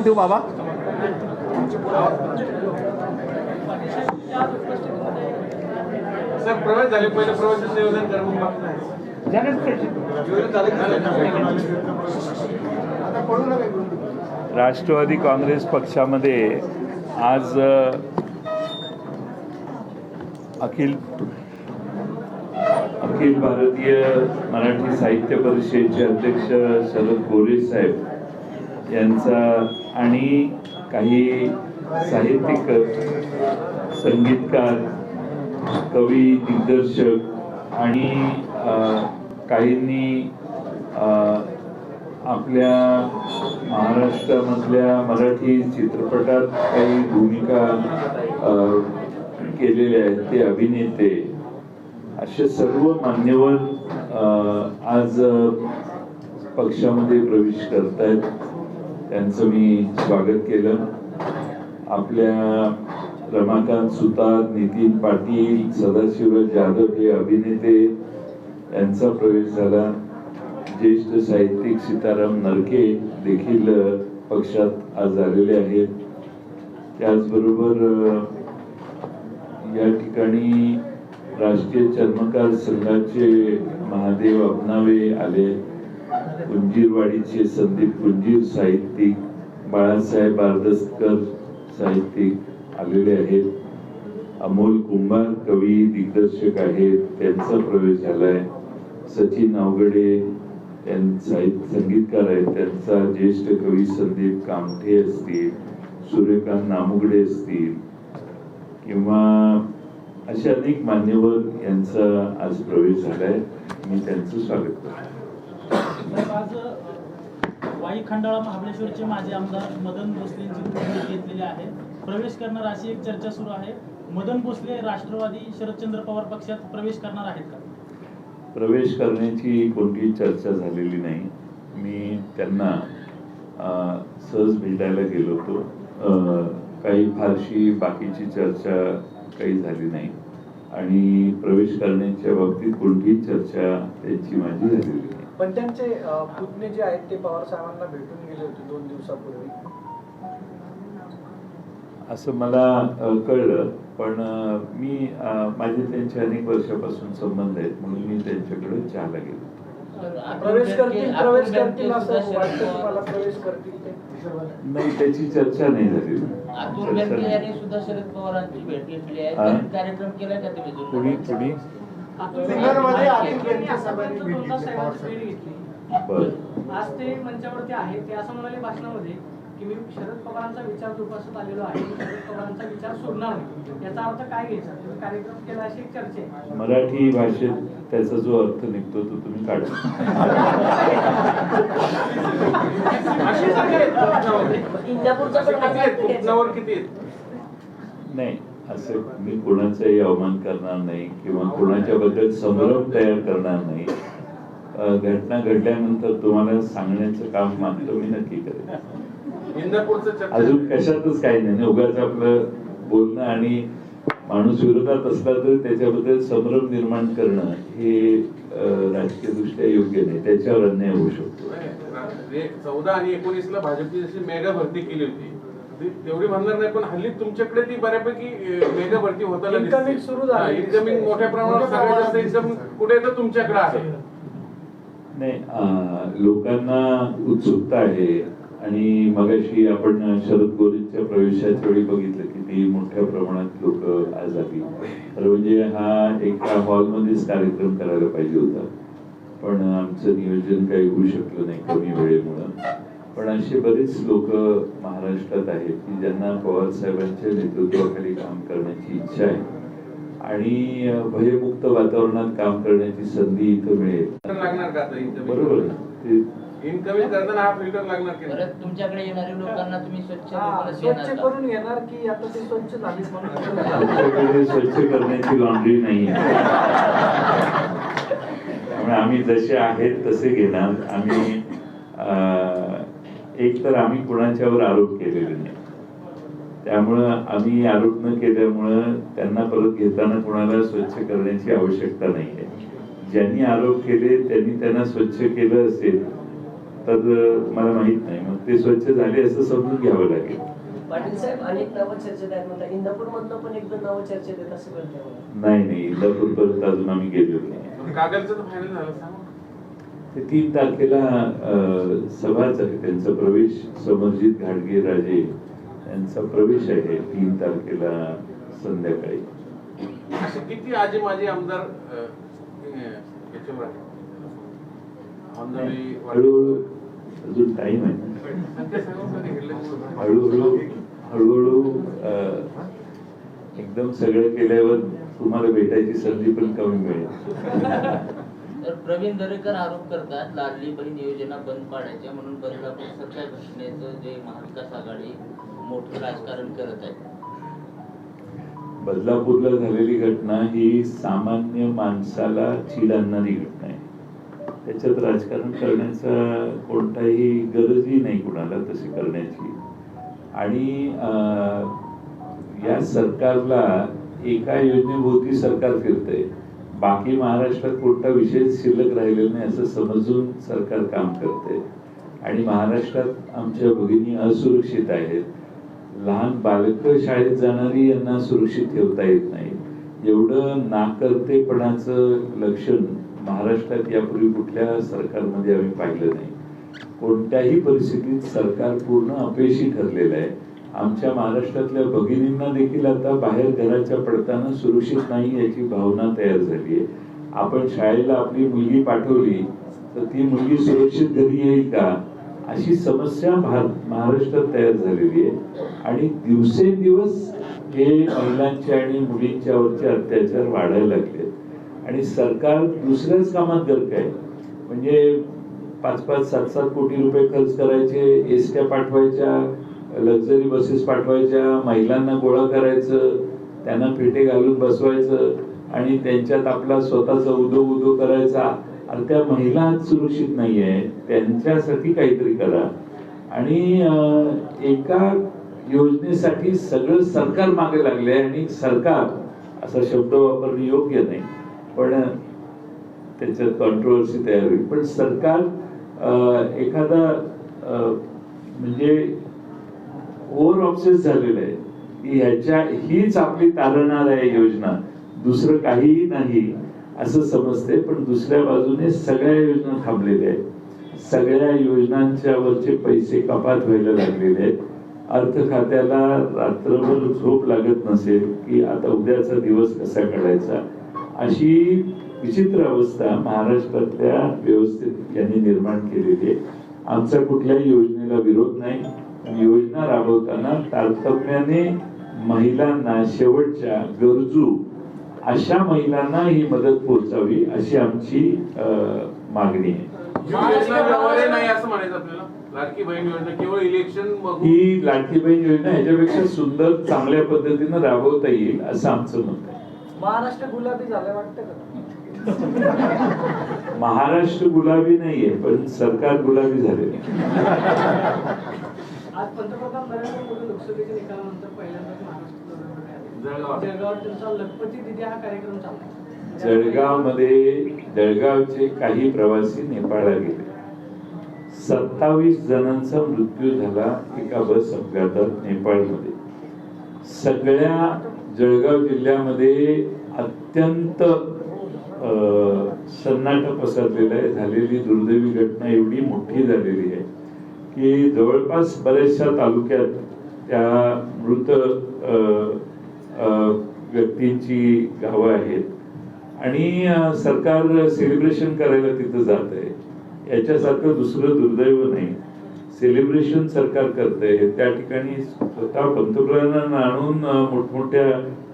आपण ठेवू बाबा सर प्रवेश झाले पहिले प्रवेशाचं नियोजन कर मग बाकी नाही. नियोजन झालं की झालं? राष्ट्रवादी काँग्रेस पक्षामध्ये आज अखिल अखिल भारतीय मराठी साहित्य परिषदेचे अध्यक्ष शरद गोरे साहेब यांचा आणि काही साहित्यिक संगीतकार कवी दिग्दर्शक आणि काहींनी आपल्या महाराष्ट्रामधल्या मराठी चित्रपटात काही भूमिका केलेल्या आहेत ते अभिनेते. असे सर्व मान्यवर आज पक्षामध्ये प्रवेश करत आहेत त्यांचं मी स्वागत केलं. आपल्या रमाकांत सुतार नितीन पाटील सदाशिवराज जाधव हे अभिनेते यांचा प्रवेश झाला. ज्येष्ठ साहित्यिक सीताराम नरके देखील पक्षात आज आलेले आहेत. त्याचबरोबर या ठिकाणी राष्ट्रीय चर्मकार संघाचे महादेव अपनावे आले. कुंजीरवाडीचे संदीप कुंजीर साहित्यिक बाळासाहेब बारदसकर साहित्यिक आलेले आहेत. अमोल कुंभार कवी दिग्दर्शक आहेत. त्यांचा प्रवेश झालाय. सचिन अवगडे साहित्य संगीतकार आहेत. त्यांचा ज्येष्ठ कवी संदीप कामठे असतील सूर्यकांत नामुगडे असतील किंवा असे अनेक मान्यवर यांचा आज प्रवेश झालाय. मी त्यांचं स्वागत करतो. साहेब, आज वाई खंडाळा महाबळेश्वरचे माजी आमदार मदन भोसलेंची भूमिका घेतलेली आहे. प्रवेश करणार अशी एक चर्चा सुरू आहे. मदन भोसले राष्ट्रवादी शरदचंद्र पवार पक्षात प्रवेश करणार आहेत का? प्रवेश करण्याची कोणतीही चर्चा झालेली नाही. मी त्यांना सहज भेटायला गेलो होतो. काही फारशी बाकीची चर्चा काही झाली नाही. आणि प्रवेश करण्याच्या बाबतीत कोणतीही चर्चा त्यांची माझी झालेली नाही. पण त्यांचे पुतणे जे आहेत ते पवार साहेबांना भेटून गेले होते दोन दिवसापूर्वी. असं मला कळलं. पण मी माझे त्यांचे अनेक वर्षापासून संबंध आहेत म्हणून मी त्यांच्याकडे चहाला गेलो. प्रवेश करतील प्रवेश करतील असं वाटतं तुम्हाला प्रवेश करतील नाही त्याची चर्चा नाही झाली. अतुल चर्चा बेनके नाही. यांनी सुद्धा शरद पवारांची भेट घेतली आहे. हा? कार्यक्रम केलाय का तुम्ही बेनके साहेबांनी भेट दोनदा घेतली. आज ते मंचावरती आहेत ते असं म्हणाले भाषणामध्ये की मी शरद पवारांचा विचार जोपासत आलेलो आहे शरद पवारांचा विचार सोडणार नाही. याचा अर्थ काय घ्यायचा? तुम्ही कार्यक्रम केला अशी एक चर्चा आहे. मराठी भाषेत त्याचा जो अर्थ निघतो तो तुम्ही काढा. अशी सगळी आहेत. कोकणामध्ये. इंदापूरचा अशी पण किती नाही. असं मी कोणाचाही अवमान करणार नाही किंवा कोणाच्या बद्दल संभ्रम तयार करणार नाही. घटना घडल्यानंतर तुम्हाला सांगण्याचं काम मात्र मी नक्की करेन. अजून कशातच काही नाही. उगाच आपलं बोलणं आणि माणूस विरोधात असला तर त्याच्याबद्दल संभ्रम निर्माण करणं हे राजकीय दृष्ट्या योग्य नाही. त्याच्यावर अन्याय होऊ शकतो. चौदा आणि एकोणीस ला भाजपची जशी मेगा भरती केली होती तेवढी म्हणणार नाही पण हल्ली तुमच्याकडे ती बऱ्यापैकी मेगा भरती होताना सुरू झाली. इन्कमिंग मोठ्या प्रमाणात मोठ्या सगळ्यात जास्त प्रमाणात. इन्कम कुठे तर तुमच्याकडे आहे. नाही अं, लोकांना उत्सुकता आहे. आणि मगाशी आपण शरद गोरेंच्या प्रवेशाच्या वेळी बघितलं किती मोठ्या प्रमाणात लोक आज आली. तर म्हणजे हा एका हॉलमध्येच कार्यक्रम करायला पाहिजे होता. पण आमचं नियोजन काही होऊ शकलं नाही कमी वेळेमुळं. पण असे बरेच लोक महाराष्ट्रात आहेत की ज्यांना पवार साहेबांच्या नेतृत्वाखाली काम करण्याची इच्छा आहे. आणि भयमुक्त वातावरणात काम करण्याची संधी इथं मिळेल. लागणार का बरोबर इन्कमिंग ते इन्कमिंग करताना हा फिल्टर लागणार की नाही? परत तुमच्याकडे येणाऱ्या लोकांना तुम्ही स्वच्छ हा, देणार का? करून घेणार की आता ते स्वच्छ झालीच म्हणून. आमच्याकडे स्वच्छ करण्याची लॉन्ड्री नाही त्यामुळे आम्ही जसे आहेत तसे घेणार. आम्ही अं, एक तर आम्ही कुणाच्यावर आरोप केलेले नाही. त्यामुळं आम्ही आरोप न केल्यामुळं त्यांना परत घेताना कुणाला स्वच्छ करण्याची आवश्यकता नाही आहे ज्यांनी आरोप केले त्यांनी त्यांना स्वच्छ केलं असेल तर मला माहीत नाही. मग ते स्वच्छ झाले असं समजून घ्यावं लागेल. पाटील साहेब अनेक नावं चर्चेत आहेत म्हणतात इंदापूर मधनं पण एक दोन नावं चर्चेत आहेत असं कळतंय मला. नाही नाही इंदापूर पर्यंत अजून आम्ही गेलेलो नाही. कागलचं तर फायनल झालं सांगा. ते तीन तारखेला सभाच आहे त्यांचा प्रवेश समरजित घाडगे राजे यांचा प्रवेश आहे तीन तारखेला संध्याकाळी. असे किती आजी माझे आमदार हळूहळू अजून टाइम आहे? हळूहळू हळूहळू एकदम सगळं केल्यावर तुम्हाला भेटायची संधी पण कमी मिळेल. तर प्रवीण दरेकर आरोप करतात लाडली बहीण योजना बंद पाडायच्या म्हणून बदलापूर सरकार घटनेचं जे महाविकास आघाडी मोठं राजकारण करत आहे. बदलापूरला झालेली घटना ही सामान्य माणसाला चीड आणणारी घटना आहे. त्याच्यात राजकारण करण्याचा कोणताही गरजही नाही कुणाला तशी करण्याची. आणि अं, या सरकारला एका योजनेभोवती सरकार फिरतंय. बाकी महाराष्ट्रात कोणता विषय शिल्लक राहिलेला नाही असं समजून सरकार काम करते. आणि महाराष्ट्रात आमच्या भगिनी असुरक्षित आहेत. लहान बालक शाळेत जाणारी यांना सुरक्षित ठेवता येत नाही. एवढं नाकर्तेपणाचं लक्षण महाराष्ट्रात यापूर्वी कुठल्या सरकारमध्ये आम्ही पाहिलं नाही. कोणत्याही परिस्थितीत सरकार पूर्ण अपयशी ठरलेलं आहे. आमच्या महाराष्ट्रातल्या भगिनींना देखील आता बाहेर घराच्या पडताना सुरक्षित नाही याची भावना तयार झाली आहे. आपण शाळेला आपली मुलगी पाठवली तर ती मुलगी सुरक्षित घरी येईल का? अशी समस्या महाराष्ट्रात तयार झालेली आहे. आणि दिवसेंदिवस हे महिलांच्या आणि मुलींच्यावरचे अत्याचार वाढायला लागले आणि सरकार दुसऱ्याच कामात गर्क आहे. म्हणजे पाच पाच सात सात कोटी रुपये खर्च करायचे एसट्या पाठवायच्या लक्झरी बसेस पाठवायच्या महिलांना गोळा करायचं त्यांना फेटे घालून बसवायचं आणि त्यांच्यात आपला स्वतःचा उदो उदो करायचा. आणि त्या महिला सुरक्षित सुरक्षित नाहीये त्यांच्यासाठी काहीतरी करा. आणि एका योजनेसाठी सगळं सरकार मागे लागले आणि सरकार असा शब्द वापरणे योग्य नाही. पण त्याच्यात कॉन्ट्रोवर्सी तयार होईल. पण सरकार एखादा म्हणजे ओव्हर ऑप्सेस झालेलं आहे. की ह्याच्या हीच आपली तारणार आहे योजना. दुसरं काहीही नाही. असं समजते पण दुसऱ्या बाजूने सगळ्या योजना थांबलेल्या आहेत. सगळ्या योजनांच्या वरचे पैसे कपात व्हायला लागलेले आहेत. अर्थ खात्याला रात्रभर झोप लागत नसेल की आता उद्याचा दिवस कसा काढायचा? अशी विचित्र अवस्था महाराष्ट्रातल्या व्यवस्थेत यांनी निर्माण केलेली आहे. आमचा कुठल्याही योजनेला विरोध नाही. योजना राबवताना तारतम्याने महिलांना शेवटच्या गरजू अशा महिलांना ही मदत पोहोचावी अशी आमची मागणी आहे. ही लाडकी बहीण योजना केवळ इलेक्शन बघून. ही लाडकी बहीण योजना ह्याच्यापेक्षा सुंदर चांगल्या पद्धतीनं राबवता येईल असं आमचं मत आहे. महाराष्ट्र गुलाबी झालं वाटतं का? महाराष्ट्र गुलाबी नाहीये पण सरकार गुलाबी आहे. आज पंतप्रधान नरेंद्र मोदी लोकसभेच्या निकालानंतर पहिल्यांदाच महाराष्ट्र. जळगाव. त्यांचा लखपती दिदी हा कार्यक्रम चालला. जळगावमध्ये जळगावचे काही प्रवासी नेपाळला गेले. सत्तावीस जणांचा मृत्यू झाला एका बस अपघातात नेपाळमध्ये. सगळ्या जळगाव जिल्ह्यामध्ये अत्यंत अं, सन्नाटा पसरलेला आहे. झालेली दुर्दैवी घटना एवढी मोठी झालेली आहे. की जवळपास बऱ्याचशा तालुक्यात त्या मृत व्यक्तींची गावं आहेत. आणि सरकार सेलिब्रेशन करायला तिथं जात आहे. याच्यासारखं दुसरं दुर्दैव नाही. सेलिब्रेशन सरकार करत आहे. त्या ठिकाणी स्वतः पंतप्रधानांना आणून मोठमोठ्या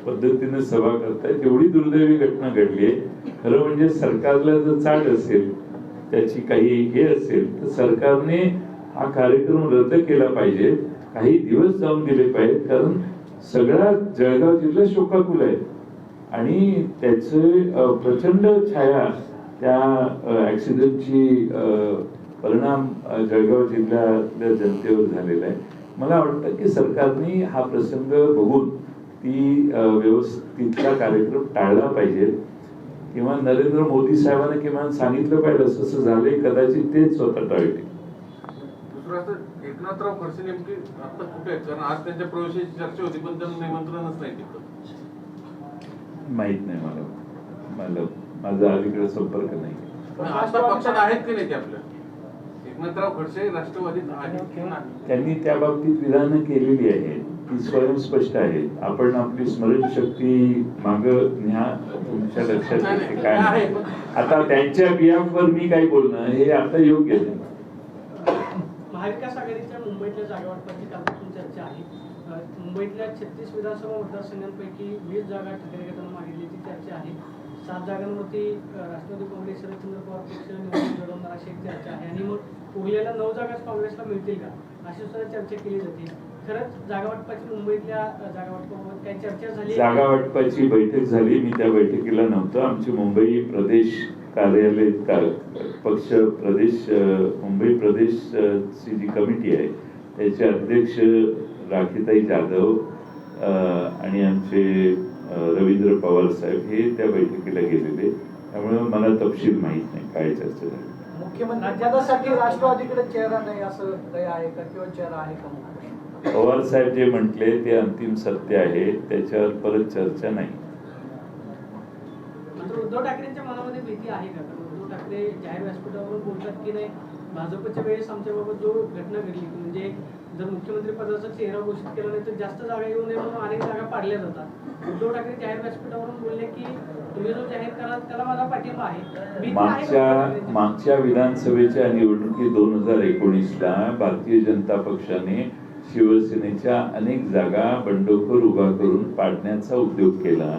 पद्धतीने सभा करताय तेवढी दुर्दैवी घटना घडली आहे. खरं म्हणजे सरकारला जर चाट असेल त्याची काही हे असेल तर सरकारने हा कार्यक्रम रद्द केला पाहिजे. काही दिवस जाऊन गेले पाहिजेत कारण सगळा जळगाव जिल्हा शोकाकुल आहे आणि त्याचे प्रचंड छाया त्या ऍक्सिडेंटची परिणाम जळगाव जिल्ह्यातल्या जनतेवर झालेला आहे. मला वाटतं की सरकारने हा प्रसंग बघून ती व्यवस्थितला कार्यक्रम टाळला पाहिजे. किंवा नरेंद्र मोदी साहेबांना किमान सांगितलं पाहिजे असं झाले झालंय कदाचित तेच स्वतः टाळले असं एकनाथराव खडसे नेमके आता कुठे आहेत? कारण आज त्यांच्या प्रवेशाची चर्चा होती पण त्यांना निमंत्रणच नाही तिथं. माहीत नाही मला. मला माझा अलीकडे संपर्क नाही. पण आता पक्षात आहेत की नाही ते आपल्या? एकनाथराव खडसे राष्ट्रवादीत आहेत त्यांनी त्या बाबतीत विधानं केलेली आहेत. ती स्वयंस्पष्ट आहेत. आपण आपली स्मरणशक्ती माग न्या. तुमच्या लक्षात येते काय? नाही. आता त्यांच्या बियाफवर मी काही बोलणं हे आता योग्य नाही महाविकास आघाडीच्या मुंबईतल्या जागावाटपाची कालपासून चर्चा आहे अ, मुंबईतल्या छत्तीस विधानसभा मतदारसंघांपैकी वीस जागा ठाकरे गटानं मागितल्याची चर्चा आहे सात जागांवरती राष्ट्रवादी काँग्रेस शरदचंद्र पवार पक्ष निवडणूक लढवणार अशी एक चर्चा आहे. आणि मग उरलेल्या नऊ जागाच काँग्रेसला मिळतील का? अशी सुद्धा चर्चा केली जाते. खरंच जागावाटपाची मुंबईतल्या जागावाटपाबाबत काही चर्चा झाली? जागावाटपाची बैठक झाली. मी त्या बैठकीला नव्हतो. आमची मुंबई प्रदेश कार्यालय पक्ष प्रदेश मुंबई प्रदेश ची जी कमिटी आहे त्याचे अध्यक्ष राखीताई जाधव अ, आणि आमचे रवींद्र पवार साहेब हे त्या बैठकीला गेलेले. त्यामुळे मला तपशील माहीत नाही काय चर्चा झाली. मुख्यमंत्री राष्ट्रवादीकडे चेहरा नाही असं काही आहे का किंवा चेहरा आहे का पवार साहेब जे म्हटले ते अंतिम सत्य आहे त्याच्यावर परत चर्चा नाही. उद्धव ठाकरेंच्या मनामध्ये भीती आहे का? उद्धव ठाकरे जाहीर व्यासपीठावरून बोलतात की नाही भाजपच्या वेळेस आमच्याबाबत जो घटना घडली की म्हणजे जर मुख्यमंत्री पदाचा चेहरा घोषित केला नाही तर जास्त जागा येऊ नये म्हणून अनेक जागा पाडल्या जातात उद्धव ठाकरे जाहीर व्यासपीठावरून बोलले की तुम्ही जो जाहीर कराल त्याला माझा पाठिंबा आहे. मागच्या? मागच्या विधानसभेच्या निवडणुकीत दोन हजार एकोणीसला भारतीय जनता पक्षाने शिवसेनेच्या अनेक जागा बंडखोर उभा करून पाडण्याचा उद्योग केला.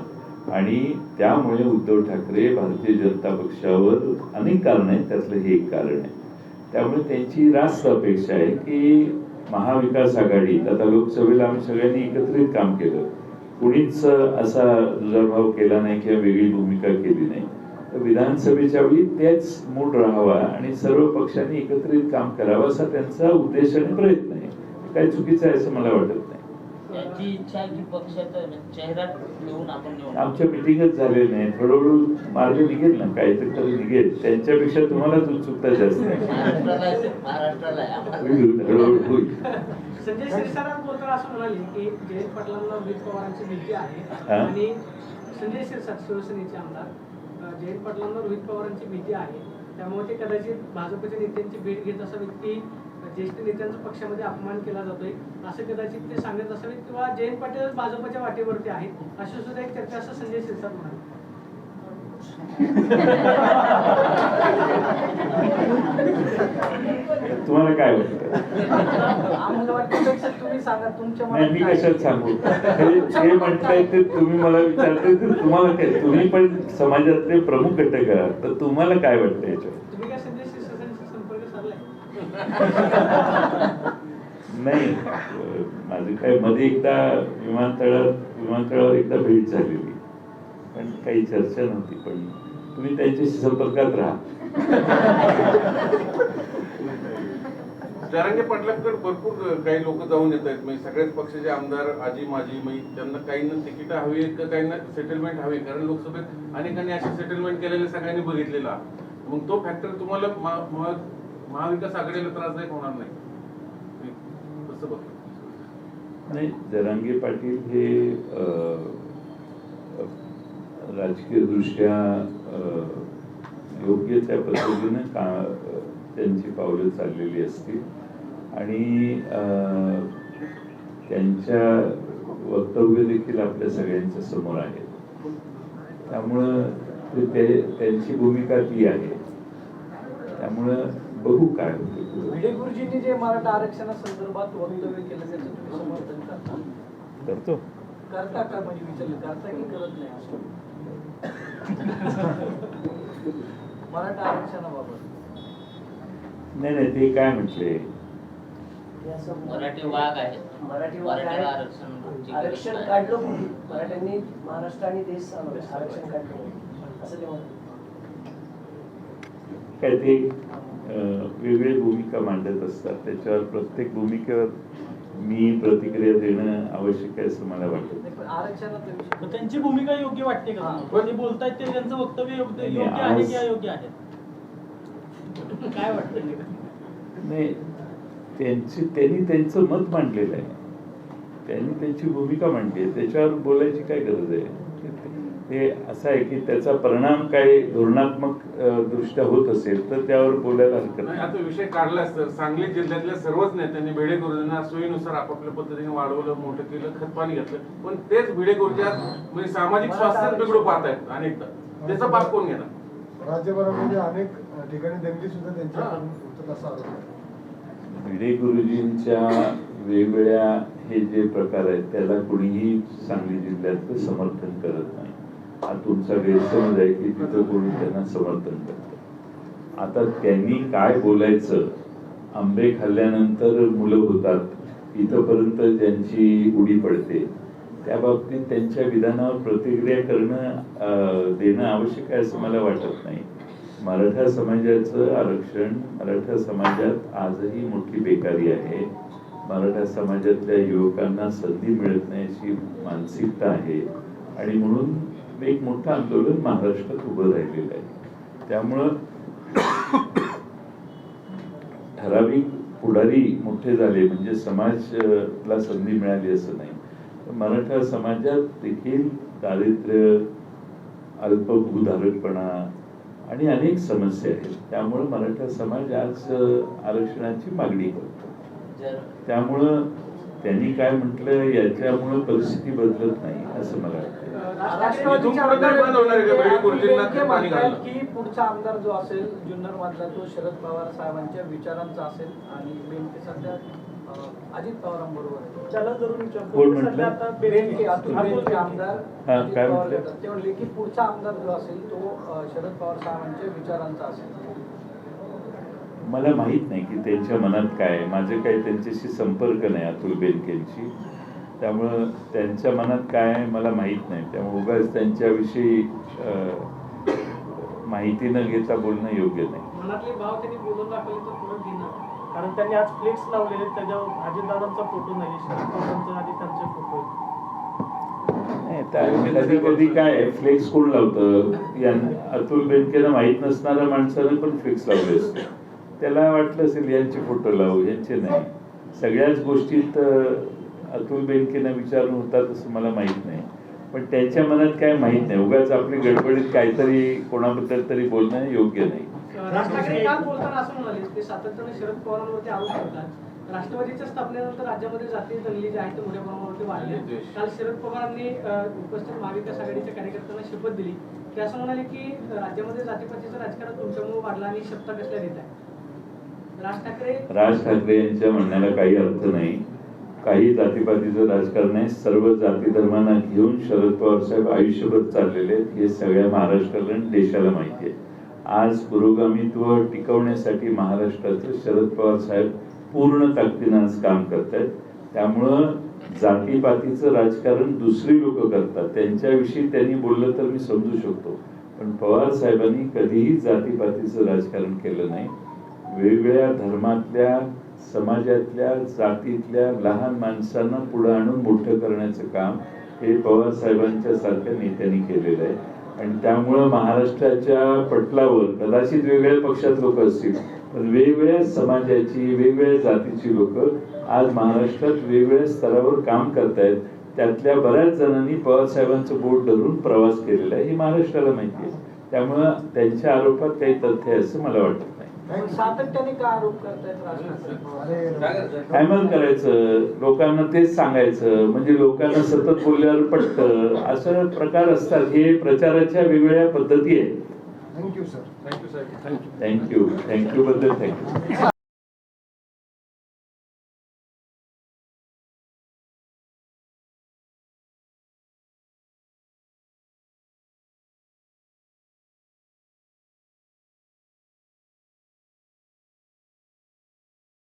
आणि त्यामुळे उद्धव ठाकरे भारतीय जनता पक्षावर अनेक कारण आहेत त्यातलं हे एक कारण आहे. त्यामुळे त्यांची रास्त अपेक्षा आहे की महाविकास आघाडीत आता लोकसभेला आम्ही सगळ्यांनी एकत्रित काम केलं. कुणीच असा दुजाभाव केला नाही किंवा वेगळी भूमिका केली नाही. तर विधानसभेच्या वेळी तेच मूड राहावा आणि सर्व पक्षांनी एकत्रित काम करावं असा त्यांचा उद्देश आणि प्रयत्न आहे. काय चुकीचं आहे असं मला वाटत त्यांची इच्छा आहे की पक्षाचा चेहरा ठेवून आपण निवडणूक आमच्या मिटिंगच झालेली नाही. हळूहळू मार्ग निघेल ना. काहीतरी तरी निघेल. त्यांच्यापेक्षा तुम्हालाच उत्सुकता जास्त आहे. महाराष्ट्राला आहे, महाराष्ट्राला आहे. आम्हाला होईल, हळूहळू होईल. संजय शिरसाट बोलताना असं म्हणाले की जयंत पाटलांना रोहित पवारांची भीती आहे. हा? आणि संजय शिरसाट शिवसेनेचे आमदार जयंत पाटलांना रोहित पवारांची भीती आहे. त्यामुळे ते कदाचित भाजपच्या नेत्यांची भेट घेत असावेत की ज्येष्ठ नेत्यांचा पक्षामध्ये अपमान केला जातोय. असं कदाचित ते सांगत असावेत किंवा जयंत पाटील भाजपच्या वाटेवरती आहेत अशी सुद्धा एक चर्चा असं संजय शिरसाट म्हणाले. तुम्हाला काय वाटतं? मी कशात सांगू? हे म्हणताय ते तुम्ही मला विचारताय तुम्हाला काय? तुम्ही पण समाजातले प्रमुख घटक आहात तर तुम्हाला काय वाटतं याच्यावर तुम्ही काय संजय शिरसाटांशी संपर्क साधलाय नाही. अं, माझी काय मध्ये एकदा विमानतळात विमानतळावर एकदा भेट झालेली. पण काही चर्चा नव्हती पण तुम्ही त्यांच्याशी संपर्कात राहा. जरांगे पाटलांकडे भरपूर काही लोक जाऊन येत आहेत. म्हणजे सगळ्याच पक्षाचे आमदार आजी माजी मी त्यांना काहींना तिकीट हवी आहेत का काहींना सेटलमेंट हवी कारण लोकसभेत अनेकांनी असे सेटलमेंट केलेले सगळ्यांनी बघितलेला मग तो फॅक्टर तुम्हाला महाविकास आघाडीला त्रासदायक होणार नाही. मी तसं नाही जरांगे पाटील हे राजकीय दृष्ट्या योग्य त्या पद्धतीने का त्यांची पावलं चाललेली असतील. आणि त्यांच्या वक्तव्य देखील आपल्या सगळ्यांच्या समोर आहे त्यामुळं ते- त्यांची भूमिका ती आहे. त्यामुळं बघू काय होतं. भिडे गुरुजींनी जे मराठा आरक्षणासंदर्भात वक्तव्य केलं त्याचं तुम्ही समर्थन करता? करतो. करता का म्हणजे विचारलं करता की करत नाही? असं मराठा आरक्षणाबाबत. नाही नाही ते काय म्हटले? हे असं मराठी वाघ आहेत. मराठी वाघ आहे. आरक्षण आरक्षण काढलं मराठ्यांनी महाराष्ट्र आणि देश चालवलं. आरक्षण काढलं. असं ते म्हणतात. काय ते? अं, वेगळी भूमिका मांडत असतात. त्याच्यावर प्रत्येक भूमिकेवर मी प्रतिक्रिया देणं आवश्यक आहे असं मला वाटत. त्यांची भूमिका योग्य वाटते का? हा. ते बोलतायत ते त्यांचं वक्तव्य योग्य आहे की अयोग्य आहे? काय वाटतं नाही त्यांची त्यांनी त्यांचं मत मांडलेलं आहे. त्यांनी त्यांची भूमिका मांडली आहे. त्याच्यावर बोलायची काय गरज आहे? हे असं आहे की त्याचा परिणाम काय धोरणात्मक दृष्ट्या होत असेल तर त्यावर बोलायला हरकत नाही. आता विषय काढलाच तर सांगली जिल्ह्यातल्या सर्वच नेत्यांनी भिडे गुरुजींना सोयीनुसार आपापल्या पद्धतीने वाढवलं मोठं केलं खतपाणी घेतलं. पण तेच भिडे गुरुजी आज म्हणजे सामाजिक स्वास्थ्य बिघडू पाहतायत अनेकदा. त्याचा पाप कोण घेणार? राज्यभरामध्ये अनेक ठिकाणी दंगली सुद्धा आहे. भिडे गुरुजींच्या वेगवेगळ्या हे जे प्रकार आहेत त्याला कुणीही सांगली जिल्ह्यातलं समर्थन करत नाही. हा तुमचा गैरसमज आहे की तिथं कोणी त्यांना समर्थन करत. आता त्यांनी काय बोलायचं? आंबे खाल्ल्यानंतर मुलं होतात. इथंपर्यंत ज्यांची उडी पडते. त्या बाबतीत त्यांच्या विधानावर प्रतिक्रिया करणं देणं आवश्यक आहे असं मला वाटत नाही. मराठा समाजाचं आरक्षण मराठा समाजात आजही मोठी बेकारी आहे. मराठा समाजातल्या युवकांना संधी मिळत नाही अशी मानसिकता आहे. आणि म्हणून एक मोठं आंदोलन महाराष्ट्रात उभं राहिलेलं आहे. त्यामुळं ठराविक पुढारी मोठे झाले म्हणजे समाजला संधी मिळाली असं नाही. तर मराठा समाजात देखील दारिद्र्य अल्पभूधारकपणा आणि अनेक समस्या आहेत. त्यामुळं मराठा समाज आज आरक्षणाची मागणी करतो. त्यामुळं त्यांनी काय म्हटलं याच्यामुळं परिस्थिती बदलत नाही असं मला वाटतं का? पुढचा आमदार जो असेल जुन्नर मधला तो शरद पवार साहेबांच्या विचारांचा असेल आणि बेनके सध्या अजित पवारांबरोबर. त्याला जरूर? सध्या आता बेनके अतुल. आमदार. ते म्हणले की पुढचा आमदार जो असेल तो शरद पवार साहेबांच्या विचारांचा असेल मला माहीत नाही की त्यांच्या मनात काय आहे. माझे काही त्यांच्याशी संपर्क नाही अतुल बेनकेंशी. त्यामुळं त्यांच्या मनात काय आहे मला माहीत नाही. त्यामुळे उगाच त्यांच्याविषयी माहिती न घेता बोलणं योग्य नाही. कारण त्यांनी आज फ्लेक्स लावलेले त्याच्यावर अजितदादांचा फोटो नाही. शरद त्यांचे फोटो कधी कधी काय फ्लेक्स कोण लावतं? यांना अतुल बेनकेला माहीत नसणाऱ्या माणसानं पण फ्लेक्स लावले असते. त्याला वाटलं असेल यांचे फोटो लावू यांचे नाही. सगळ्याच गोष्टीत अतुल बेनकेनं विचारून होतात असं मला माहीत नाही. पण त्यांच्या मनात काय माहीत नाही. उगाच आपली गडबडीत काहीतरी कोणाबद्दल तरी बोलणं योग्य नाही. राज ठाकरे काल बोलताना असं म्हणाले की सातत्याने शरद पवारांवरती आरोप करतात. राष्ट्रवादीच्या स्थापनेनंतर राज्यामध्ये जातीय दंगली ज्या आहेत त्या मोठ्या प्रमाणावरती वाढल्या काल शरद पवारांनी उपस्थित महाविकास आघाडीच्या कार्यकर्त्यांना शपथ दिली. ते असं म्हणाले की राज्यामध्ये जातीपातीचं राजकारण तुमच्यामुळे वाढलं आणि शपथा कसल्या देत आहे? राज ठाकरे? यांच्या म्हणण्याला काही अर्थ नाही. काही जातीपातीचं राजकारण आहे. सर्व जाती धर्मांना घेऊन शरद पवार साहेब आयुष्यभर चाललेले आहेत. हे सगळ्या महाराष्ट्राला आणि देशाला माहिती आहे. आज पुरोगामित्व टिकवण्यासाठी महाराष्ट्राचं शरद पवार साहेब पूर्ण ताकदीनं आज काम करत आहेत त्यामुळं जातीपातीचं राजकारण दुसरी लोक करतात. त्यांच्याविषयी त्यांनी बोललं तर मी समजू शकतो. पण पवार साहेबांनी कधीही जातीपातीचं राजकारण केलं नाही. वेगवेगळ्या धर्मातल्या समाजातल्या जातीतल्या लहान माणसांना पुढे आणून मोठं करण्याचं काम हे पवार साहेबांच्या सारख्या नेत्यांनी केलेलं आहे. आणि त्यामुळं महाराष्ट्राच्या पटलावर कदाचित वेगवेगळ्या पक्षात लोक असतील पण वेगवेगळ्या समाजाची वेगवेगळ्या जातीची लोक आज महाराष्ट्रात वेगवेगळ्या स्तरावर काम करतायत. त्यातल्या बऱ्याच जणांनी पवार साहेबांचं बोट धरून प्रवास केलेला आहे हे महाराष्ट्राला माहिती आहे. त्यामुळं त्यांच्या आरोपात काही तथ्य आहे असं मला वाटतं. सातत्याने का आरोप करतायत करायचं? लोकांना तेच सांगायचं. म्हणजे लोकांना सतत बोलल्यावर पटतं. असं प्रकार असतात. हे प्रचाराच्या वेगवेगळ्या पद्धती आहेत. Thank you sir. Thank you thank you thank you. Thank you बद्दल थँक्यू.